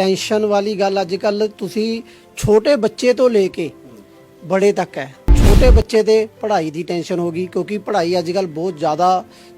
Tension ਵਾਲੀ ਗੱਲ ਅੱਜ ਕੱਲ ਤੁਸੀਂ ਛੋਟੇ ਬੱਚੇ ਤੋਂ ਲੈ ਕੇ ਬੜੇ ਤੱਕ ਹੈ। ਛੋਟੇ ਬੱਚੇ ਦੇ ਪੜ੍ਹਾਈ ਦੀ ਟੈਨਸ਼ਨ ਹੋ ਗਈ ਕਿਉਂਕਿ ਪੜ੍ਹਾਈ ਅੱਜ ਕੱਲ ਬਹੁਤ ਜ਼ਿਆਦਾ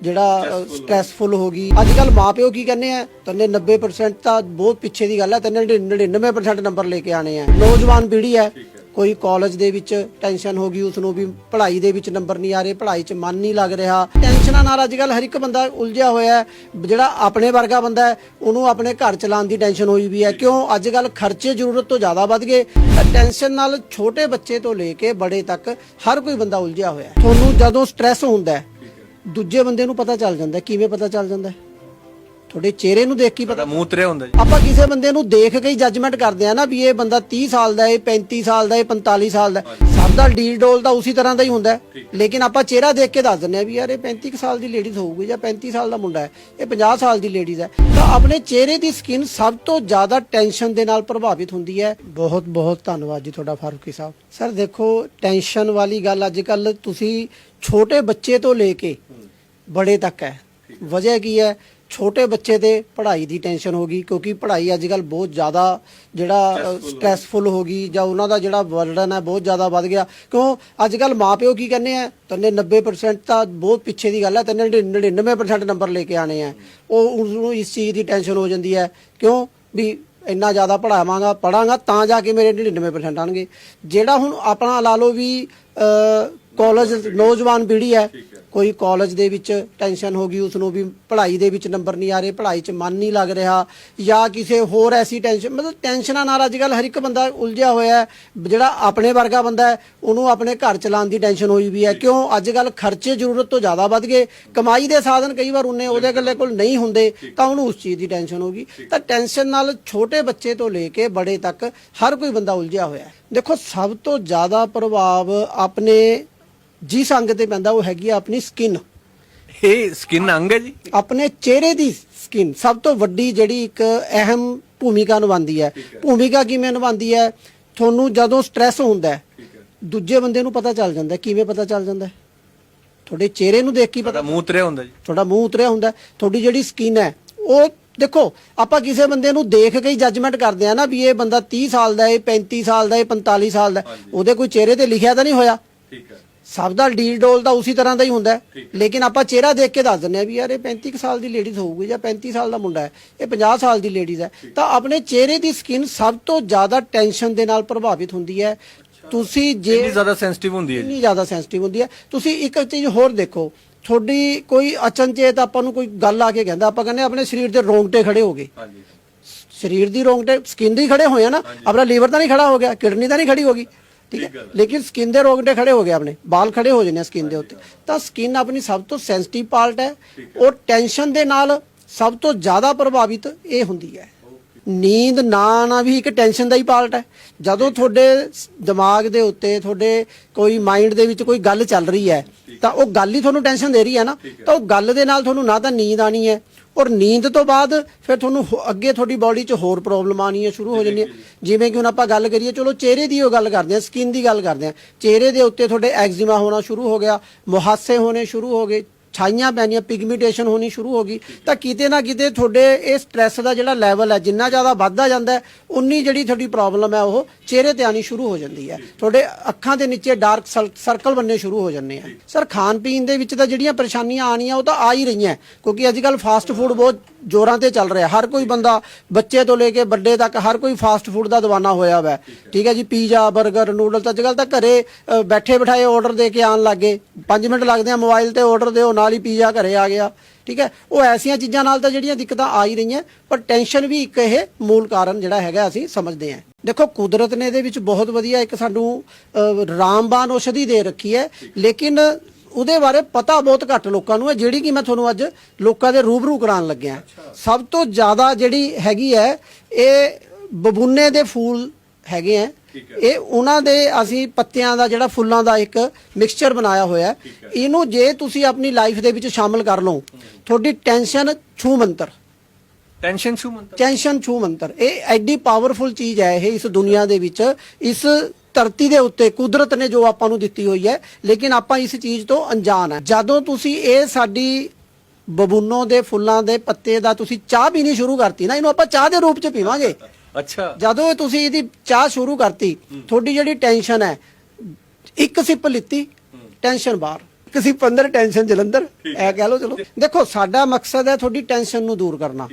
ਜਿਹੜਾ ਸਟ੍ਰੈਸਫੁਲ ਹੋ ਗਈ। ਅੱਜ ਕੱਲ ਮਾਪਿਓ ਕੀ ਕਹਿੰਦੇ ਆ ਤੰਨੇ 90% ਤਾਂ ਬਹੁਤ ਪਿੱਛੇ ਦੀ ਗੱਲ ਹੈ ਤੰਨੇ 99% ਨੰਬਰ ਲੈ ਕੇ ਆਣੇ ਆ। ਨੌਜਵਾਨ ਪੀੜ੍ਹੀ ਹੈ ਕੋਈ ਕਾਲਜ ਦੇ ਵਿੱਚ ਟੈਨਸ਼ਨ ਹੋ ਗਈ ਉਸ ਨੂੰ ਵੀ ਪੜ੍ਹਾਈ ਦੇ ਵਿੱਚ ਨੰਬਰ ਨਹੀਂ ਆ ਰਹੇ, ਪੜ੍ਹਾਈ 'ਚ ਮਨ ਨਹੀਂ ਲੱਗ ਰਿਹਾ। ਟੈਨਸ਼ਨਾਂ ਨਾਲ ਅੱਜ ਕੱਲ ਹਰ ਇੱਕ ਬੰਦਾ ਉਲਝਿਆ ਹੋਇਆ ਹੈ। ਜਿਹੜਾ ਆਪਣੇ ਵਰਗਾ ਬੰਦਾ ਹੈ, ਉਹਨੂੰ ਆਪਣੇ ਘਰ ਚਲਾਉਣ ਦੀ ਟੈਨਸ਼ਨ ਹੋਈ ਵੀ ਹੈ। ਕਿਉਂ? ਅੱਜ ਕੱਲ ਖਰਚੇ ਜ਼ਰੂਰਤ ਤੋਂ ਜ਼ਿਆਦਾ ਵੱਧ ਗਏ। ਤਾਂ ਟੈਨਸ਼ਨ ਨਾਲ ਛੋਟੇ ਬੱਚੇ ਤੋਂ ਲੈ ਕੇ ਬੜੇ ਤੱਕ ਹਰ ਕੋਈ ਬੰਦਾ ਉਲਝਿਆ ਹੋਇਆ ਹੈ। ਤੁਹਾਨੂੰ ਜਦੋਂ ਸਟ੍ਰੈਸ ਹੁੰਦਾ ਹੈ, ਦੂਜੇ ਬੰਦੇ ਨੂੰ ਪਤਾ ਚੱਲ ਜਾਂਦਾ ਕਿਵੇਂ ਪਤਾ ਚੱਲ ਜਾਂਦਾ ਤੁਹਾਡੇ ਚਿਹਰੇ ਨੂੰ ਦੇਖ ਕੇ ਹੀ ਪਤਾ ਮੂੰਹ ਉਤਰਿਆ ਹੁੰਦਾ ਜੀ। ਆਪਾਂ ਕਿਸੇ ਬੰਦੇ ਨੂੰ ਦੇਖ ਕੇ ਹੀ ਜੱਜਮੈਂਟ ਕਰਦੇ ਆ ਨਾ ਵੀ ਇਹ ਬੰਦਾ 30 ਸਾਲ ਦਾ ਹੈ 35 ਸਾਲ ਦਾ ਹੈ 45 ਸਾਲ ਦਾ ਹੈ। ਸਭ ਦਾ ਡੀਲ ਡੋਲ ਤਾਂ ਉਸੇ ਤਰ੍ਹਾਂ ਦਾ ਹੀ ਹੁੰਦਾ ਹੈ। ਲੇਕਿਨ ਆਪਾਂ ਚਿਹਰਾ ਦੇਖ ਕੇ ਦੱਸ ਦਿੰਦੇ ਆ ਵੀ ਯਾਰ ਇਹ 35 ਕੁ ਸਾਲ ਦੀ ਲੇਡੀਜ਼ ਹੋਊਗੀ ਜਾਂ 35 ਸਾਲ ਦਾ ਮੁੰਡਾ ਹੈ ਇਹ 50 ਸਾਲ ਦੀ ਲੇਡੀਜ਼ ਹੈ। ਤਾਂ ਆਪਣੇ ਚਿਹਰੇ ਦੀ ਸਕਿਨ ਸਭ ਤੋਂ ਜ਼ਿਆਦਾ ਟੈਨਸ਼ਨ ਦੇ ਨਾਲ ਪ੍ਰਭਾਵਿਤ ਹੁੰਦੀ ਹੈ। ਬਹੁਤ ਬਹੁਤ ਧੰਨਵਾਦ ਜੀ ਤੁਹਾਡਾ ਫਾਰੂਕੀ ਸਾਹਿਬ। ਸਰ ਦੇਖੋ ਟੈਨਸ਼ਨ ਵਾਲੀ ਗੱਲ ਅੱਜ ਕੱਲ ਤੁਸੀਂ ਛੋਟੇ ਬੱਚੇ ਤੋਂ ਲੈ ਕੇ ਬੜੇ ਤੱਕ ਹੈ। ਵਜ੍ਹਾ ਕੀ ਹੈ? ਛੋਟੇ ਬੱਚੇ ਦੇ ਪੜ੍ਹਾਈ ਦੀ ਟੈਨਸ਼ਨ ਹੋ ਗਈ ਕਿਉਂਕਿ ਪੜ੍ਹਾਈ ਅੱਜ ਕੱਲ ਬਹੁਤ ਜ਼ਿਆਦਾ ਜਿਹੜਾ ਸਟ੍ਰੈਸਫੁਲ ਹੋ ਗਈ। ਜਾਂ ਉਹਨਾਂ ਦਾ ਜਿਹੜਾ ਬਰਡਨ ਹੈ ਬਹੁਤ ਜ਼ਿਆਦਾ ਵੱਧ ਗਿਆ। ਕਿਉਂ? ਅੱਜ ਕੱਲ ਮਾਪਿਓ ਕੀ ਕਹਿੰਦੇ ਆ? ਤੰਨੇ 90% ਤਾਂ ਬਹੁਤ ਪਿੱਛੇ ਦੀ ਗੱਲ ਹੈ ਤੰਨੇ 99% ਨੰਬਰ ਲੈ ਕੇ ਆਣੇ ਆ। ਉਹ ਉਸਨੂੰ ਇਸ ਚੀਜ਼ ਦੀ ਟੈਨਸ਼ਨ ਹੋ ਜਾਂਦੀ ਹੈ। ਕਿਉਂ? ਵੀ ਇੰਨਾ ਜ਼ਿਆਦਾ ਪੜਾਵਾਂਗਾ ਪੜਾਂਗਾ ਤਾਂ ਜਾ ਕੇ ਮੇਰੇ 99% ਆਣਗੇ ਜਿਹੜਾ ਹੁਣ ਆਪਣਾ ਲਾ ਲਓ ਵੀ ਕਾਲਜ ਨੌਜਵਾਨ ਪੀੜ੍ਹੀ ਹੈ। ਕੋਈ ਕਾਲਜ ਦੇ ਵਿੱਚ ਟੈਨਸ਼ਨ ਹੋ ਗਈ ਉਸ ਨੂੰ ਵੀ ਪੜ੍ਹਾਈ ਦੇ ਵਿੱਚ ਨੰਬਰ ਨਹੀਂ ਆ ਰਹੇ, ਪੜ੍ਹਾਈ 'ਚ ਮਨ ਨਹੀਂ ਲੱਗ ਰਿਹਾ ਜਾਂ ਕਿਸੇ ਹੋਰ ਐਸੀ ਟੈਨਸ਼ਨ ਮਤਲਬ ਟੈਨਸ਼ਨਾਂ ਨਾਲ ਅੱਜ ਕੱਲ ਹਰ ਇੱਕ ਬੰਦਾ ਉਲਝਿਆ ਹੋਇਆ ਹੈ, ਜਿਹੜਾ ਆਪਣੇ ਵਰਗਾ ਬੰਦਾ ਹੈ, ਉਹਨੂੰ ਆਪਣੇ ਘਰ ਚਲਾਉਣ ਦੀ ਟੈਨਸ਼ਨ ਹੋਈ ਵੀ ਹੈ। ਕਿਉਂ? ਅੱਜ ਕੱਲ ਖਰਚੇ ਜ਼ਰੂਰਤ ਤੋਂ ਜ਼ਿਆਦਾ ਵੱਧ ਗਏ। ਕਮਾਈ ਦੇ ਸਾਧਨ ਕਈ ਵਾਰ ਉਹਨੇ ਉਹਦੇ ਇਕੱਲੇ ਕੋਲ ਨਹੀਂ ਹੁੰਦੇ, ਤਾਂ ਉਹਨੂੰ ਉਸ ਚੀਜ਼ ਦੀ ਟੈਨਸ਼ਨ ਹੋਗੀ ਤਾਂ ਟੈਨਸ਼ਨ ਨਾਲ ਛੋਟੇ ਬੱਚੇ ਤੋਂ ਲੈ ਕੇ ਬੜੇ ਤੱਕ ਹਰ ਕੋਈ ਬੰਦਾ ਉਲਝਿਆ ਹੋਇਆ ਹੈ। ਦੇਖੋ, ਸਭ ਤੋਂ ਜ਼ਿਆਦਾ ਪ੍ਰਭਾਵ ਆਪਣੇ ਜਿਸ ਅੰਗ ਤੇ ਪੈਂਦਾ ਉਹ ਹੈਗੀ ਆ ਆਪਣੀ ਸਕਿਨ ਇਹ ਸਕਿਨ ਅੰਗ ਹੈ ਜੀ? ਆਪਣੇ ਚਿਹਰੇ ਦੀ ਸਕਿਨ ਸਭ ਤੋਂ ਵੱਡੀ ਜਿਹੜੀ ਇੱਕ ਅਹਿਮ ਭੂਮਿਕਾ ਨਿਭਾਉਂਦੀ ਹੈ। ਭੂਮਿਕਾ ਕਿਵੇਂ ਨਿਭਾਉਂਦੀ ਹੈ? ਤੁਹਾਨੂੰ ਜਦੋਂ ਸਟ੍ਰੈਸ ਹੁੰਦਾ ਹੈ ਦੂਜੇ ਬੰਦੇ ਨੂੰ ਪਤਾ ਚੱਲ ਜਾਂਦਾ ਹੈ। ਕਿਵੇਂ ਪਤਾ ਚੱਲ ਜਾਂਦਾ ਹੈ? ਤੁਹਾਡੇ ਚਿਹਰੇ ਨੂੰ ਦੇਖ ਕੇ ਹੀ ਪਤਾ ਮੂੰਹ ਉਤਰਿਆ ਹੁੰਦਾ ਜੀ। ਤੁਹਾਡਾ ਮੂੰਹ ਉਤਰਿਆ ਹੁੰਦਾ ਹੈ। ਤੁਹਾਡੀ ਜਿਹੜੀ ਸਕਿਨ ਹੈ ਉਹ ਦੇਖੋ ਆਪਾਂ ਕਿਸੇ ਬੰਦੇ ਨੂੰ ਦੇਖ ਕੇ ਹੀ ਜੱਜਮੈਂਟ ਕਰਦੇ ਆ ਨਾ ਵੀ ਇਹ ਬੰਦਾ 30 ਸਾਲ ਦਾ ਹੈ 35 ਸਾਲ ਦਾ ਹੈ 45 ਸਾਲ ਦਾ ਹੈ। ਉਹਦੇ ਕੋਈ ਚਿਹਰੇ ਤੇ ਲਿਖਿਆ ਤਾਂ ਨਹੀਂ ਹੋਇਆ। ਠੀਕ ਹੈ। ਸਭ ਦਾ ਡੀਲ ਡੋਲ ਤਾਂ ਉਸੇ ਤਰ੍ਹਾਂ ਦਾ ਹੀ ਹੁੰਦਾ ਹੈ। ਲੇਕਿਨ ਆਪਾਂ ਚਿਹਰਾ ਦੇਖ ਕੇ ਦੱਸ ਦਿੰਦੇ ਆ ਵੀ ਯਾਰ ਇਹ 35 ਕੁ ਸਾਲ ਦੀ ਲੇਡੀਜ਼ ਹੋਊਗੀ ਜਾਂ 35 ਸਾਲ ਦਾ ਮੁੰਡਾ ਹੈ ਇਹ 50 ਸਾਲ ਦੀ ਲੇਡੀਜ਼ ਹੈ। ਤਾਂ ਆਪਣੇ ਚਿਹਰੇ ਦੀ ਸਕਿਨ ਸਭ ਤੋਂ ਜ਼ਿਆਦਾ ਟੈਨਸ਼ਨ ਦੇ ਨਾਲ ਪ੍ਰਭਾਵਿਤ ਹੁੰਦੀ ਹੈ। ਤੁਸੀਂ ਜੇ ਇੰਨੀ ਜ਼ਿਆਦਾ ਸੈਂਸਿਟਿਵ ਹੁੰਦੀ ਹੈ ਜੀ। ਇੰਨੀ ਜ਼ਿਆਦਾ ਸੈਂਸਿਟਿਵ ਹੁੰਦੀ ਹੈ। ਤੁਸੀਂ ਇੱਕ ਚੀਜ਼ ਹੋਰ ਦੇਖੋ ਤੁਹਾਡੀ ਕੋਈ ਅਚਨਚੇਤ ਆਪਾਂ ਨੂੰ ਕੋਈ ਗੱਲ ਆ ਕੇ ਕਹਿੰਦਾ ਆਪਾਂ ਕਹਿੰਦੇ ਆਪਣੇ ਸਰੀਰ ਦੇ ਰੋਂਗਟੇ ਖੜੇ ਹੋ ਗਏ। ਹਾਂਜੀ। ਸਰੀਰ ਦੀ ਰੋਂਗਟੇ ਸਕਿਨ ਦੀ ਖੜੇ ਹੋਏ ਆ ਨਾ ਆਪਣਾ ਲੀਵਰ ਤਾਂ ਨਹੀਂ ਖੜਾ ਹੋ ਗਿਆ ਕਿਡਨੀ ਤਾਂ ਨਹੀਂ ਖੜੀ ਹੋ ਗਈ। ਠੀਕ ਹੈ? ਲੇਕਿਨ ਸਕਿਨ ਦੇ ਰੋਂਗਟੇ ਖੜੇ ਹੋ ਗਏ ਆਪਣੇ ਵਾਲ ਖੜੇ ਹੋ ਜਾਂਦੇ ਆ ਸਕਿਨ ਦੇ ਉੱਤੇ। ਤਾਂ ਸਕਿਨ ਆਪਣੀ ਸਭ ਤੋਂ ਸੈਂਸਿਟਿਵ ਪਾਰਟ ਹੈ ਔਰ ਟੈਨਸ਼ਨ ਦੇ ਨਾਲ ਸਭ ਤੋਂ ਜ਼ਿਆਦਾ ਪ੍ਰਭਾਵਿਤ ਇਹ ਹੁੰਦੀ ਹੈ। ਨੀਂਦ ਨਾ ਆਉਣਾ ਵੀ ਇੱਕ ਟੈਨਸ਼ਨ ਦਾ ਹੀ ਪਾਰਟ ਹੈ। ਜਦੋਂ ਤੁਹਾਡੇ ਦਿਮਾਗ ਦੇ ਉੱਤੇ ਤੁਹਾਡੇ ਕੋਈ ਮਾਈਂਡ ਦੇ ਵਿੱਚ ਕੋਈ ਗੱਲ ਚੱਲ ਰਹੀ ਹੈ ਤਾਂ ਉਹ ਗੱਲ ਹੀ ਤੁਹਾਨੂੰ ਟੈਨਸ਼ਨ ਦੇ ਰਹੀ ਹੈ ਨਾ। ਤਾਂ ਉਹ ਗੱਲ ਦੇ ਨਾਲ ਤੁਹਾਨੂੰ ਨਾ ਤਾਂ ਨੀਂਦ ਆਣੀ ਹੈ ਔਰ ਨੀਂਦ ਤੋਂ ਬਾਅਦ ਫਿਰ ਤੁਹਾਨੂੰ ਅੱਗੇ ਤੁਹਾਡੀ ਬਾਡੀ 'ਚ ਹੋਰ ਪ੍ਰੋਬਲਮ ਆਉਣੀਆਂ ਸ਼ੁਰੂ ਹੋ ਜਾਂਦੀਆਂ। ਜਿਵੇਂ ਕਿ ਹੁਣ ਆਪਾਂ ਗੱਲ ਕਰੀਏ ਚਲੋ ਚਿਹਰੇ ਦੀ ਉਹ ਗੱਲ ਕਰਦੇ ਹਾਂ ਸਕਿਨ ਦੀ ਗੱਲ ਕਰਦੇ ਹਾਂ। ਚਿਹਰੇ ਦੇ ਉੱਤੇ ਤੁਹਾਡੇ ਐਗਜ਼ੀਮਾ ਹੋਣਾ ਸ਼ੁਰੂ ਹੋ ਗਿਆ ਮੁਹਾਸੇ ਹੋਣੇ ਸ਼ੁਰੂ ਹੋ ਗਏ। ਛਾਈਆਂ ਪੈਣੀਆਂ ਪਿਗਮੈਂਟੇਸ਼ਨ ਹੋਣੀ ਸ਼ੁਰੂ ਹੋ ਗਈ। ਤਾਂ ਕਿਤੇ ਨਾ ਕਿਤੇ ਤੁਹਾਡੇ ਇਹ ਸਟ੍ਰੈਸ ਦਾ ਜਿਹੜਾ ਲੈਵਲ ਹੈ, ਜਿੰਨਾ ਜ਼ਿਆਦਾ ਵੱਧਦਾ ਜਾਂਦਾ ਹੈ, ਉਨੀ ਜਿਹੜੀ ਤੁਹਾਡੀ ਪ੍ਰੋਬਲਮ ਹੈ, ਉਹ ਚਿਹਰੇ ਤੇ ਆਣੀ ਸ਼ੁਰੂ ਹੋ ਜਾਂਦੀ ਹੈ। ਤੁਹਾਡੇ ਅੱਖਾਂ ਦੇ ਨੀਚੇ ਡਾਰਕ ਸਰਕਲ ਬੰਨੇ ਸ਼ੁਰੂ ਹੋ ਜਾਂਦੇ ਆ। ਸਰ, ਖਾਣ ਪੀਣ ਦੇ ਵਿੱਚ ਤਾਂ ਜਿਹੜੀਆਂ ਪਰੇਸ਼ਾਨੀਆਂ ਆਣੀਆਂ ਉਹ ਤਾਂ ਆ ਹੀ ਰਹੀਆਂ। ਕਿਉਂਕਿ ਅੱਜ ਕੱਲ ਫਾਸਟ ਫੂਡ ਬਹੁਤ ਜ਼ੋਰਾਂ ਤੇ ਚੱਲ ਰਿਹਾ। ਹਰ ਕੋਈ ਬੰਦਾ ਬੱਚੇ ਤੋਂ ਲੈ ਕੇ ਵੱਡੇ ਤੱਕ ਹਰ ਕੋਈ ਫਾਸਟ ਫੂਡ ਦਾ دیਵਾਨਾ ਹੋਇਆ ਹੋਇਆ ਠੀਕ ਹੈ ਜੀ ਪੀਜ਼ਾ 버ਗਰ ਨੂਡਲ ਤਾਂ ਅੱਜ ਕੱਲ ਤਾਂ ਘਰੇ ਬੈਠੇ ਬਿਠਾਏ ਆਰਡਰ ਦੇ ਕੇ ਆਣ ਲੱਗੇ 5 ਮਿੰਟ ਲੱਗਦੇ ਆ ਮੋਬਾਈਲ ਤੇ ਆਰਡਰ ਦਿਓ ਨਾਲ ਹੀ ਪੀਜ਼ਾ ਘਰੇ ਆ ਗਿਆ, ਠੀਕ ਹੈ? ਉਹ ਐਸੀਆਂ ਚੀਜ਼ਾਂ ਨਾਲ ਤਾਂ ਜਿਹੜੀਆਂ ਦਿੱਕਤਾਂ ਆ ਹੀ ਰਹੀਆਂ, ਪਰ ਟੈਨਸ਼ਨ ਵੀ ਇੱਕ ਇਹ ਮੂਲ ਕਾਰਨ ਜਿਹੜਾ ਹੈਗਾ ਅਸੀਂ ਸਮਝਦੇ ਹਾਂ। ਦੇਖੋ, ਕੁਦਰਤ ਨੇ ਇਹਦੇ ਵਿੱਚ ਬਹੁਤ ਵਧੀਆ ਇੱਕ ਸਾਨੂੰ ਰਾਮਬਾਨ ਔਸ਼ਧੀ ਦੇ ਰੱਖੀ ਹੈ, ਲੇਕਿਨ ਉਹਦੇ ਬਾਰੇ ਪਤਾ ਬਹੁਤ ਘੱਟ ਲੋਕਾਂ ਨੂੰ ਹੈ, ਜਿਹੜੀ ਕਿ ਮੈਂ ਤੁਹਾਨੂੰ ਅੱਜ ਲੋਕਾਂ ਦੇ ਰੂਬਰੂ ਕਰਾਉਣ ਲੱਗਿਆ। ਸਭ ਤੋਂ ਜ਼ਿਆਦਾ ਜਿਹੜੀ ਹੈਗੀ ਹੈ, ਇਹ ਬਬੂਨੇ ਦੇ ਫੂਲ ਹੈਗੇ ਆ ਇਹ ਉਹਨਾਂ ਦੇ ਅਸੀਂ ਪੱਤਿਆਂ ਦਾ ਜਿਹੜਾ ਫੁੱਲਾਂ ਦਾ ਇੱਕ ਮਿਕਸਚਰ ਬਣਾਇਆ ਹੋਇਆ। ਇਹਨੂੰ ਜੇ ਤੁਸੀਂ ਆਪਣੀ ਲਾਈਫ ਦੇ ਵਿੱਚ ਸ਼ਾਮਲ ਕਰ ਲਓ ਤੁਹਾਡੀ ਟੈਨਸ਼ਨ ਛੂ ਮੰਤਰ ਟੈਨਸ਼ਨ ਸ਼ੂ ਮੰਤਰ ਟੈਨਸ਼ਨ ਛੂ ਮੰਤਰ ਇਹ ਐਡੀ ਪਾਵਰਫੁਲ ਚੀਜ਼ ਹੈ ਇਹ ਇਸ ਦੁਨੀਆ ਦੇ ਵਿੱਚ। ਇਸ ਧਰਤੀ ਦੇ ਉੱਤੇ ਕੁਦਰਤ ਨੇ ਜੋ ਆਪਾਂ ਨੂੰ ਦਿੱਤੀ ਹੋਈ ਹੈ ਲੇਕਿਨ ਆਪਾਂ ਇਸ ਚੀਜ਼ ਤੋਂ ਅਣਜਾਣ ਹੈ। ਜਦੋਂ ਤੁਸੀਂ ਇਹ ਸਾਡੀ ਬਬੂਨੋ ਦੇ ਫੁੱਲਾਂ ਦੇ ਪੱਤੇ ਦਾ ਤੁਸੀਂ ਚਾਹ ਪੀਣੀ ਸ਼ੁਰੂ ਕਰਤੀ ਨਾ ਇਹਨੂੰ ਆਪਾਂ ਚਾਹ ਦੇ ਰੂਪ ਚ ਪੀਵਾਂਗੇ। ਅੱਛਾ। ਜਦੋਂ ਤੁਸੀਂ ਇਹਦੀ ਚਾਹ ਸ਼ੁਰੂ ਕਰਤੀ ਤੁਹਾਡੀ ਜਿਹੜੀ ਟੈਨਸ਼ਨ ਹੈ ਇੱਕ ਸਿਪ ਲਿੱਤੀ ਟੈਨਸ਼ਨ ਬਾਹਰ। ਇੱਕ ਸਿਪ ਅੰਦਰ ਟੈਨਸ਼ਨ ਜਲੰਧਰ। ਐ ਕਹਿ ਲਓ ਚਲੋ। ਦੇਖੋ ਸਾਡਾ ਮਕਸਦ ਹੈ ਤੁਹਾਡੀ ਟੈਨਸ਼ਨ ਨੂੰ ਦੂਰ ਕਰਨਾ।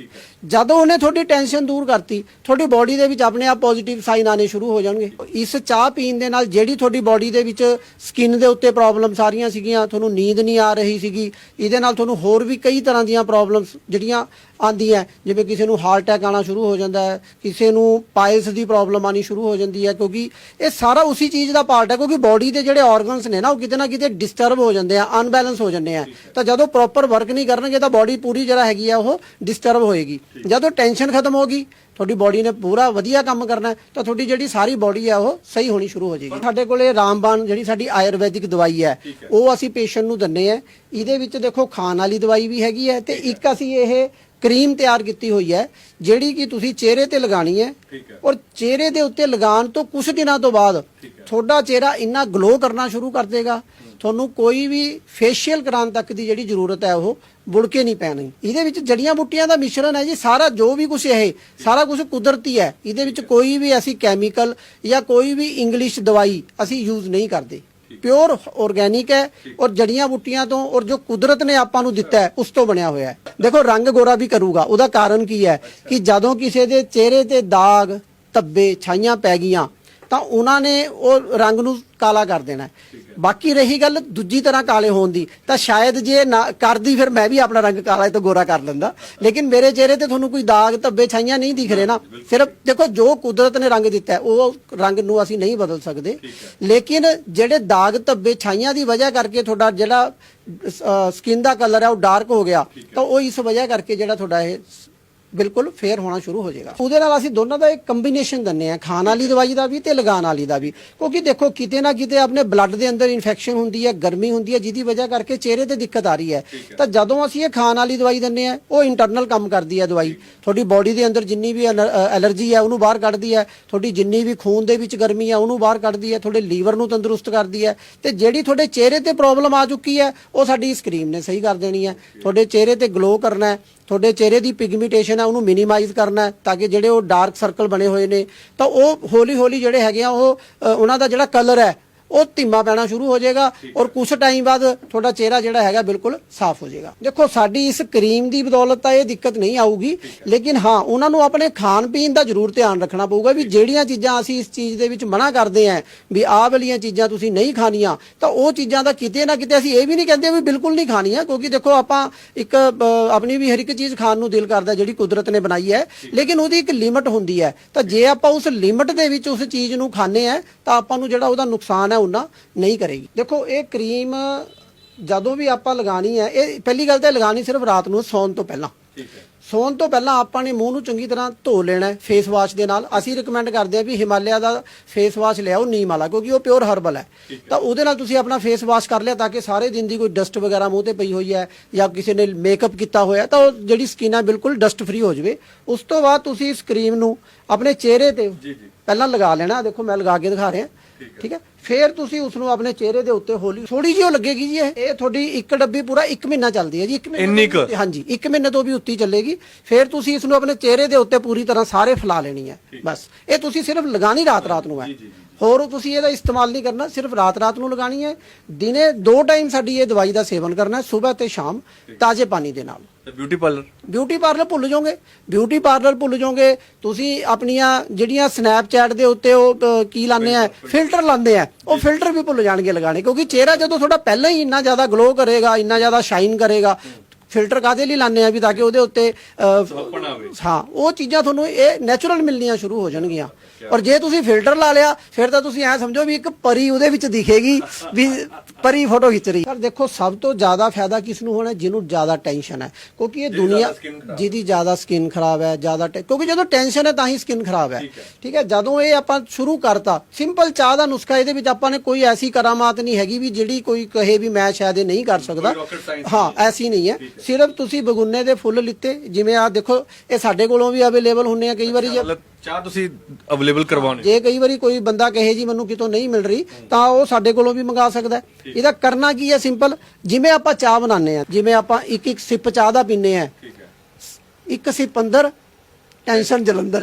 ਜਦੋਂ ਉਹਨੇ ਤੁਹਾਡੀ ਟੈਨਸ਼ਨ ਦੂਰ ਕਰਤੀ ਤੁਹਾਡੀ ਬਾਡੀ ਦੇ ਵਿੱਚ ਆਪਣੇ ਆਪ ਪੋਜ਼ਿਟਿਵ ਸਾਈਨ ਆਣੇ ਸ਼ੁਰੂ ਹੋ ਜਾਣਗੇ। ਇਸ ਚਾਹ ਪੀਣ ਦੇ ਨਾਲ ਜਿਹੜੀ ਤੁਹਾਡੀ ਬਾਡੀ ਦੇ ਵਿੱਚ ਸਕਿਨ ਦੇ ਉੱਤੇ ਪ੍ਰੋਬਲਮ ਸਾਰੀਆਂ ਸੀਗੀਆਂ ਤੁਹਾਨੂੰ ਨੀਂਦ ਨਹੀਂ ਆ ਰਹੀ ਸੀਗੀ। ਇਹਦੇ ਨਾਲ ਤੁਹਾਨੂੰ ਹੋਰ ਵੀ ਕਈ ਤਰ੍ਹਾਂ ਦੀਆਂ ਪ੍ਰੋਬਲਮਸ ਜਿਹੜੀਆਂ ਆਉਂਦੀਆਂ ਜਿਵੇਂ ਕਿਸੇ ਨੂੰ ਹਾਰਟ ਅਟੈਕ ਆਣਾ ਸ਼ੁਰੂ ਹੋ ਜਾਂਦਾ ਹੈ ਕਿਸੇ ਨੂੰ ਪਾਇਲਸ ਦੀ ਪ੍ਰੋਬਲਮ ਆਣੀ ਸ਼ੁਰੂ ਹੋ ਜਾਂਦੀ ਹੈ ਕਿਉਂਕਿ ਇਹ ਸਾਰਾ ਉਸੇ ਚੀਜ਼ ਦਾ ਪਾਰਟ ਹੈ ਕਿਉਂਕਿ ਬਾਡੀ ਦੇ ਜਿਹੜੇ ਆਰਗਨਸ ਨੇ ਨਾ ਉਹ ਕਿਤੇ ਨਾ ਕਿਤੇ ਡਿਸਟਰਬ ਹੋ ਜਾਂਦੇ ਆ ਅਨਬੈਲੈਂਸ ਹੋ ਜਾਂਦੇ ਆ। ਤਾਂ ਜਦੋਂ ਪ੍ਰੋਪਰ ਵਰਕ ਨਹੀਂ ਕਰਨਗੇ ਤਾਂ ਬਾਡੀ ਪੂਰੀ ਜਿਹੜਾ ਹੈਗੀ ਆ ਉਹ ਡਿਸਟਰਬ ਹੋਏਗੀ। ਜਦੋਂ ਟੈਨਸ਼ਨ ਖਤਮ ਹੋਗੀ ਤੁਹਾਡੀ ਬਾਡੀ ਨੇ ਪੂਰਾ ਵਧੀਆ ਕੰਮ ਕਰਨਾ ਹੈ, ਤਾਂ ਤੁਹਾਡੀ ਜਿਹੜੀ ਸਾਰੀ ਬਾਡੀ ਹੈ ਉਹ ਸਹੀ ਹੋਣੀ ਸ਼ੁਰੂ ਹੋ ਜਾਏਗੀ। ਸਾਡੇ ਕੋਲੇ ਰਾਮਬਾਣ ਜਿਹੜੀ ਸਾਡੀ ਆਯੁਰਵੈਦਿਕ ਦਵਾਈ ਹੈ ਉਹ ਅਸੀਂ ਪੇਸ਼ੈਂਟ ਨੂੰ ਦਿੰਨੇ ਆ। ਇਹਦੇ ਵਿੱਚ ਦੇਖੋ ਖਾਣ ਵਾਲੀ ਦਵਾਈ ਵੀ ਹੈਗੀ ਹੈ ਤੇ ਇੱਕ ਅਸੀਂ ਇਹ ਕਰੀਮ ਤਿਆਰ ਕੀਤੀ ਹੋਈ ਹੈ ਜਿਹੜੀ ਕਿ ਤੁਸੀਂ ਚਿਹਰੇ ਤੇ ਲਗਾਣੀ ਹੈ ਔਰ ਚਿਹਰੇ ਦੇ ਉੱਤੇ ਲਗਾਉਣ ਤੋਂ ਕੁਝ ਦਿਨਾਂ ਤੋਂ ਬਾਅਦ ਤੁਹਾਡਾ ਚਿਹਰਾ ਇੰਨਾ ਗਲੋ ਕਰਨਾ ਸ਼ੁਰੂ ਕਰ ਦੇਗਾ। ਤੁਹਾਨੂੰ ਕੋਈ ਵੀ ਫੇਸ਼ੀਅਲ ਕਰਾਉਣ ਤੱਕ ਦੀ ਜਿਹੜੀ ਜ਼ਰੂਰਤ ਹੈ ਉਹ ਬੁੜ ਕੇ ਨਹੀਂ ਪੈਣੀ। ਇਹਦੇ ਵਿੱਚ ਜੜੀਆਂ ਬੂਟੀਆਂ ਦਾ ਮਿਸ਼ਰਣ ਹੈ ਜੀ ਸਾਰਾ ਜੋ ਵੀ ਕੁਝ ਇਹ ਸਾਰਾ ਕੁਝ ਕੁਦਰਤੀ ਹੈ। ਇਹਦੇ ਵਿੱਚ ਕੋਈ ਵੀ ਅਸੀਂ ਕੈਮੀਕਲ ਜਾਂ ਕੋਈ ਵੀ ਇੰਗਲਿਸ਼ ਦਵਾਈ ਅਸੀਂ ਯੂਜ਼ ਨਹੀਂ ਕਰਦੇ। ਪਿਓਰ ਆਰਗੈਨਿਕ ਹੈ ਔਰ ਜੜੀਆਂ ਬੂਟੀਆਂ ਤੋਂ ਔਰ ਜੋ ਕੁਦਰਤ ਨੇ ਆਪਾਂ ਨੂੰ ਦਿੱਤਾ ਹੈ ਉਸ ਤੋਂ ਬਣਿਆ ਹੋਇਆ ਹੈ। ਦੇਖੋ ਰੰਗ ਗੋਰਾ ਵੀ ਕਰੂਗਾ ਉਹਦਾ ਕਾਰਨ ਕੀ ਹੈ? ਕਿ ਜਦੋਂ ਕਿਸੇ ਦੇ ਚਿਹਰੇ ਤੇ ਦਾਗ ਧੱਬੇ ਛਾਈਆਂ ਪੈ ਗਈਆਂ ਤਾਂ ਉਹਨਾਂ ਨੇ ਉਹ ਰੰਗ ਨੂੰ ਕਾਲਾ ਕਰ ਦੇਣਾ। ਬਾਕੀ ਰਹੀ ਗੱਲ ਦੂਜੀ ਤਰ੍ਹਾਂ ਕਾਲੇ ਹੋਣ ਦੀ ਤਾਂ ਸ਼ਾਇਦ ਜੇ ਨਾ ਕਰਦੀ ਫਿਰ ਮੈਂ ਵੀ ਆਪਣਾ ਰੰਗ ਕਾਲਾ ਤੇ ਗੋਰਾ ਕਰ ਲੈਂਦਾ। ਲੇਕਿਨ ਮੇਰੇ ਚਿਹਰੇ ਤੇ ਤੁਹਾਨੂੰ ਕੋਈ ਦਾਗ ਧੱਬੇ ਛਾਈਆਂ ਨਹੀਂ ਦਿਖ ਰਹੇ ਨਾ। ਸਿਰਫ ਦੇਖੋ ਜੋ ਕੁਦਰਤ ਨੇ ਰੰਗ ਦਿੱਤਾ ਉਹ ਰੰਗ ਨੂੰ ਅਸੀਂ ਨਹੀਂ ਬਦਲ ਸਕਦੇ। ਲੇਕਿਨ ਜਿਹੜੇ ਦਾਗ ਧੱਬੇ ਛਾਈਆਂ ਦੀ ਵਜ੍ਹਾ ਕਰਕੇ ਤੁਹਾਡਾ ਜਿਹੜਾ ਸਕਿਨ ਦਾ ਕਲਰ ਹੈ ਉਹ ਡਾਰਕ ਹੋ ਗਿਆ ਤਾਂ ਉਹ ਇਸ ਵਜ੍ਹਾ ਕਰਕੇ ਜਿਹੜਾ ਤੁਹਾਡਾ ਇਹ ਬਿਲਕੁਲ ਫੇਅਰ ਹੋਣਾ ਸ਼ੁਰੂ ਹੋ ਜਾਏਗਾ। ਉਹਦੇ ਨਾਲ ਅਸੀਂ ਦੋਨਾਂ ਦਾ ਇੱਕ ਕੰਬੀਨੇਸ਼ਨ ਦਿੰਨੇ ਆ ਖਾਣ ਵਾਲੀ ਦਵਾਈ ਦਾ ਵੀ ਤੇ ਲਗਾਉਣ ਵਾਲੀ ਦਾ ਵੀ। ਕਿਉਂਕਿ ਦੇਖੋ ਕਿਤੇ ਨਾ ਕਿਤੇ ਆਪਣੇ ਬਲੱਡ ਦੇ ਅੰਦਰ ਇਨਫੈਕਸ਼ਨ ਹੁੰਦੀ ਹੈ ਗਰਮੀ ਹੁੰਦੀ ਹੈ ਜਿਹਦੀ ਵਜ੍ਹਾ ਕਰਕੇ ਚਿਹਰੇ ਤੇ ਦਿੱਕਤ ਆ ਰਹੀ ਹੈ। ਤਾਂ ਜਦੋਂ ਅਸੀਂ ਇਹ ਖਾਣ ਵਾਲੀ ਦਵਾਈ ਦਿੰਨੇ ਆ ਉਹ ਇੰਟਰਨਲ ਕੰਮ ਕਰਦੀ ਹੈ ਦਵਾਈ। ਤੁਹਾਡੀ ਬਾਡੀ ਦੇ ਅੰਦਰ ਜਿੰਨੀ ਵੀ ਐਲਰਜੀ ਹੈ ਉਹਨੂੰ ਬਾਹਰ ਕੱਢਦੀ ਹੈ। ਤੁਹਾਡੀ ਜਿੰਨੀ ਵੀ ਖੂਨ ਦੇ ਵਿੱਚ ਗਰਮੀ ਹੈ ਉਹਨੂੰ ਬਾਹਰ ਕੱਢਦੀ ਹੈ। ਤੁਹਾਡੇ ਲੀਵਰ ਨੂੰ ਤੰਦਰੁਸਤ ਕਰਦੀ ਹੈ। ਤੇ ਜਿਹੜੀ ਤੁਹਾਡੇ ਚਿਹਰੇ ਤੇ ਪ੍ਰੋਬਲਮ ਆ ਚੁੱਕੀ ਹੈ ਉਹ ਸਾਡੀ ਇਸ ਕਰੀਮ ਨੇ ਸਹੀ ਕਰ ਦੇਣੀ ਹੈ। ਤੁਹਾਡੇ ਚਿਹਰੇ ਤੇ ਗਲੋ ਕਰਨਾ ਹੈ ਤੁਹਾਡੇ ਚਿਹਰੇ ਦੀ ਪਿਗਮੈਂਟੇਸ਼ਨ ਹੈ ਉਹਨੂੰ ਮਿਨੀਮਾਈਜ਼ ਕਰਨਾ ਹੈ ਤਾਂ ਕਿ ਜਿਹੜੇ ਉਹ ਡਾਰਕ ਸਰਕਲ ਬਣੇ ਹੋਏ ਨੇ, ਤਾਂ ਉਹ ਹੌਲੀ ਹੌਲੀ ਜਿਹੜੇ ਹੈਗੇ ਆ, ਉਹ ਉਹਨਾਂ ਦਾ ਜਿਹੜਾ ਕਲਰ ਹੈ ਉਹ ਧੀਮਾ ਪੈਣਾ ਸ਼ੁਰੂ ਹੋ ਜਾਏਗਾ ਔਰ ਕੁਝ ਟਾਈਮ ਬਾਅਦ ਤੁਹਾਡਾ ਚਿਹਰਾ ਜਿਹੜਾ ਹੈਗਾ ਬਿਲਕੁਲ ਸਾਫ਼ ਹੋ ਜਾਏਗਾ। ਦੇਖੋ ਸਾਡੀ ਇਸ ਕਰੀਮ ਦੀ ਬਦੌਲਤ ਤਾਂ ਇਹ ਦਿੱਕਤ ਨਹੀਂ ਆਊਗੀ ਲੇਕਿਨ ਹਾਂ ਉਹਨਾਂ ਨੂੰ ਆਪਣੇ ਖਾਣ ਪੀਣ ਦਾ ਜ਼ਰੂਰ ਧਿਆਨ ਰੱਖਣਾ ਪਊਗਾ ਵੀ ਜਿਹੜੀਆਂ ਚੀਜ਼ਾਂ ਅਸੀਂ ਇਸ ਚੀਜ਼ ਦੇ ਵਿੱਚ ਮਨਾ ਕਰਦੇ ਆਂ ਵੀ ਆਹ ਵਾਲੀਆਂ ਚੀਜ਼ਾਂ ਤੁਸੀਂ ਨਹੀਂ ਖਾਣੀਆਂ ਤਾਂ ਉਹ ਚੀਜ਼ਾਂ ਦਾ ਕਿਤੇ ਨਾ ਕਿਤੇ ਅਸੀਂ ਇਹ ਵੀ ਨਹੀਂ ਕਹਿੰਦੇ ਵੀ ਬਿਲਕੁਲ ਨਹੀਂ ਖਾਣੀਆਂ ਕਿਉਂਕਿ ਦੇਖੋ ਆਪਾਂ ਇੱਕ ਆਪਣੀ ਵੀ ਹਰ ਇੱਕ ਚੀਜ਼ ਖਾਣ ਨੂੰ ਦਿਲ ਕਰਦਾ ਜਿਹੜੀ ਕੁਦਰਤ ਨੇ ਬਣਾਈ ਹੈ ਲੇਕਿਨ ਉਹਦੀ ਇੱਕ ਲਿਮਟ ਹੁੰਦੀ ਹੈ। ਤਾਂ ਜੇ ਆਪਾਂ ਉਸ ਲਿਮਟ ਦੇ ਵਿੱਚ ਉਸ ਚੀਜ਼ ਨੂੰ ਖਾਂਦੇ ਆ ਤਾਂ ਆਪਾਂ ਨੂੰ ਜਿਹੜਾ ਉਹਦਾ ਨੁਕਸਾਨ ਹੈ ਉਹਨਾਂ ਨਹੀਂ ਕਰੇਗੀ। ਦੇਖੋ ਇਹ ਕਰੀਮ ਜਦੋਂ ਵੀ ਆਪਾਂ ਲਗਾਣੀ ਹੈ ਇਹ ਪਹਿਲੀ ਗੱਲ ਤਾਂ ਲਗਾਣੀ ਸਿਰਫ ਰਾਤ ਨੂੰ ਸੌਣ ਤੋਂ ਪਹਿਲਾਂ। ਠੀਕ ਹੈ। ਸੌਣ ਤੋਂ ਪਹਿਲਾਂ ਆਪਾਂ ਨੇ ਮੂੰਹ ਨੂੰ ਚੰਗੀ ਤਰ੍ਹਾਂ ਧੋ ਲੈਣਾ ਹੈ ਫੇਸ ਵਾਸ਼ ਦੇ ਨਾਲ। ਅਸੀਂ ਰეკਮੈਂਡ ਕਰਦੇ ਹਾਂ ਵੀ ਹਿਮਾਲਿਆ ਦਾ ਫੇਸ ਵਾਸ਼ ਲਿਆਓ ਨੀਮ ਵਾਲਾ ਕਿਉਂਕਿ ਉਹ ਪਿਓਰ ਹਰਬਲ ਹੈ। ਤਾਂ ਉਹਦੇ ਨਾਲ ਤੁਸੀਂ ਆਪਣਾ ਫੇਸ ਵਾਸ਼ ਕਰ ਲਿਆ ਤਾਂ ਕਿ ਸਾਰੇ ਦਿਨ ਦੀ ਕੋਈ ਡਸਟ ਵਗੈਰਾ ਮੂੰਹ ਤੇ ਪਈ ਹੋਈ ਹੈ ਜਾਂ ਕਿਸੇ ਨੇ ਮੇਕਅਪ ਕੀਤਾ ਹੋਇਆ ਤਾਂ ਉਹ ਜਿਹੜੀ ਸਕਿਨ ਹੈ ਬਿਲਕੁਲ ਡਸਟ ਫ੍ਰੀ ਹੋ ਜਾਵੇ। ਉਸ ਤੋਂ ਬਾਅਦ ਤੁਸੀਂ ਇਸ ਕਰੀਮ ਨੂੰ ਆਪਣੇ ਚਿਹਰੇ ਤੇ ਪਹਿਲਾਂ ਲਗਾ ਲੈਣਾ। ਦੇਖੋ ਮੈਂ ਲਗਾ ਕੇ ਦਿਖਾ ਰਿਹਾ। ਠੀਕ ਹੈ। ਫਿਰ ਤੁਸੀਂ ਉਸ ਨੂੰ ਆਪਣੇ ਚਿਹਰੇ ਦੇ ਉੱਤੇ ਹੌਲੀ ਥੋੜੀ ਜਿਹੀ ਉਹ ਲੱਗੇਗੀ ਜੀ ਇਹ। ਇਹ ਤੁਹਾਡੀ ਇੱਕ ਡੱਬੀ ਪੂਰਾ 1 ਮਹੀਨਾ ਚੱਲਦੀ ਹੈ ਜੀ। 1 ਮਹੀਨੇ ਇੰਨੀ ਕੁ? ਹਾਂਜੀ 1 ਮਹੀਨੇ ਤੋਂ ਵੀ ਉੱਤੀ ਚੱਲੇਗੀ। ਫਿਰ ਤੁਸੀਂ ਇਸ ਨੂੰ ਆਪਣੇ ਚਿਹਰੇ ਦੇ ਉੱਤੇ ਪੂਰੀ ਤਰ੍ਹਾਂ ਸਾਰੇ ਫੈਲਾ ਲੈਣੀ ਹੈ। ਬਸ। ਇਹ ਤੁਸੀਂ ਸਿਰਫ ਲਗਾਣੀ ਰਾਤ ਰਾਤ ਨੂੰ ਹੈ। ਹੋਰ ਤੁਸੀਂ ਇਹਦਾ ਇਸਤੇਮਾਲ ਨਹੀਂ ਕਰਨਾ ਸਿਰਫ ਰਾਤ ਰਾਤ ਨੂੰ ਲਗਾਣੀ ਹੈ। ਦਿਨੇ ਦੋ ਟਾਈਮ ਸਾਡੀ ਇਹ ਦਵਾਈ ਦਾ ਸੇਵਨ ਕਰਨਾ ਹੈ ਸਵੇਰ ਤੇ ਸ਼ਾਮ ਤਾਜ਼ੇ ਪਾਣੀ ਦੇ ਨਾਲ। ਤੇ ਬਿਊਟੀ ਪਾਰਲਰ ਬਿਊਟੀ ਪਾਰਲਰ ਭੁੱਲ ਜਾਓਗੇ। ਬਿਊਟੀ ਪਾਰਲਰ ਭੁੱਲ ਜਾਓਗੇ। ਤੁਸੀਂ ਆਪਣੀਆਂ ਜਿਹੜੀਆਂ ਸਨੈਪਚੈਟ ਦੇ ਉੱਤੇ ਉਹ ਅ, ਕੀ ਲਾਉਂਦੇ ਆ? ਫਿਲਟਰ ਲਾਉਂਦੇ ਆ। ਉਹ ਫਿਲਟਰ ਵੀ ਭੁੱਲ ਜਾਣਗੇ ਲਗਾਣੇ ਕਿਉਂਕਿ ਚਿਹਰਾ ਜਦੋਂ ਤੁਹਾਡਾ ਪਹਿਲਾਂ ਹੀ ਇੰਨਾ ਜ਼ਿਆਦਾ ਗਲੋ ਕਰੇਗਾ ਇੰਨਾ ਜ਼ਿਆਦਾ ਸ਼ਾਈਨ ਕਰੇਗਾ ਫਿਲਟਰ ਕਾਦੇ ਲਈ ਲਾਉਂਦੇ ਆ ਵੀ ਤਾਂ ਕਿ ਉਹਦੇ ਉੱਤੇ ਆਵੇ। ਹਾਂ ਉਹ ਚੀਜ਼ਾਂ ਤੁਹਾਨੂੰ ਇਹ ਨੈਚੁਰਲ ਮਿਲਣੀਆਂ ਸ਼ੁਰੂ ਹੋ ਜਾਣਗੀਆਂ। ਔਰ ਜੇ ਤੁਸੀਂ ਫਿਲਟਰ ਲਾ ਲਿਆ ਫਿਰ ਤਾਂ ਤੁਸੀਂ ਐ ਸਮਝੋ ਵੀ ਇੱਕ ਪਰੀ ਉਹਦੇ ਵਿੱਚ ਦਿਖੇਗੀ ਵੀ ਪਰੀ ਫੋਟੋ ਖਿੱਚ ਰਹੀ। ਪਰ ਦੇਖੋ ਸਭ ਤੋਂ ਜ਼ਿਆਦਾ ਫਾਇਦਾ ਕਿਸ ਨੂੰ ਹੋਣਾ ਜਿਹਨੂੰ ਜ਼ਿਆਦਾ ਟੈਨਸ਼ਨ ਹੈ। ਕਿਉਂਕਿ ਇਹ ਦੁਨੀਆ ਜਿਹਦੀ ਜ਼ਿਆਦਾ ਸਕਿਨ ਖਰਾਬ ਹੈ ਜ਼ਿਆਦਾ ਕਿਉਂਕਿ ਜਦੋਂ ਟੈਨਸ਼ਨ ਹੈ ਤਾਂ ਹੀ ਸਕਿਨ ਖਰਾਬ ਹੈ। ਠੀਕ ਹੈ। ਜਦੋਂ ਇਹ ਆਪਾਂ ਸ਼ੁਰੂ ਕਰਤਾ ਸਿੰਪਲ ਚਾਹ ਦਾ ਨੁਸਖਾ ਇਹਦੇ ਵਿੱਚ ਆਪਾਂ ਨੇ ਕੋਈ ਐਸੀ ਕਰਾਮਾਤ ਨਹੀਂ ਹੈਗੀ ਵੀ ਜਿਹੜੀ ਕੋਈ ਕਹੇ ਵੀ ਮੈਂ ਸ਼ਾਇਦ ਇਹ ਨਹੀਂ ਕਰ ਸਕਦਾ। ਹਾਂ ਐਸੀ ਨਹੀਂ ਹੈ। ਸਿਰਫ ਤੁਸੀਂ ਬਗੁਨੇ ਦੇ ਫੁੱਲ ਲਿੱਤੇ ਜਿਵੇਂ ਆ ਦੇਖੋ ਇਹ ਸਾਡੇ ਕੋਲੋਂ ਵੀ ਅਵੇਲੇਬਲ ਹੁੰਨੇ ਆ ਕਈ ਵਾਰੀ ਜੇ। ਮਤਲਬ ਚਾਹ ਤੁਸੀਂ ਅਵੇਲੇਬਲ ਕਰਵਾਉਣੇ। ਜੇ ਕਈ ਵਾਰੀ ਕੋਈ ਬੰਦਾ ਕਹੇ ਜੀ ਮੈਨੂੰ ਕਿਤੋਂ ਨਹੀਂ ਮਿਲ ਰਹੀ ਤਾਂ ਉਹ ਸਾਡੇ ਕੋਲੋਂ ਵੀ ਮੰਗਾ ਸਕਦਾ ਹੈ। ਇਹਦਾ ਕਰਨਾ ਕੀ ਹੈ ਸਿੰਪਲ ਜਿਵੇਂ ਆਪਾਂ ਚਾਹ ਬਣਾਉਂਦੇ ਆ ਜਿਵੇਂ ਆਪਾਂ ਇੱਕ ਇੱਕ ਸਿਪ ਚਾਹ ਦਾ ਪੀਂਦੇ ਆ ਠੀਕ ਹੈ। ਇੱਕ ਸਿਪ ਅੰਦਰ ਟੈਨਸ਼ਨ ਜਲੰਧਰ।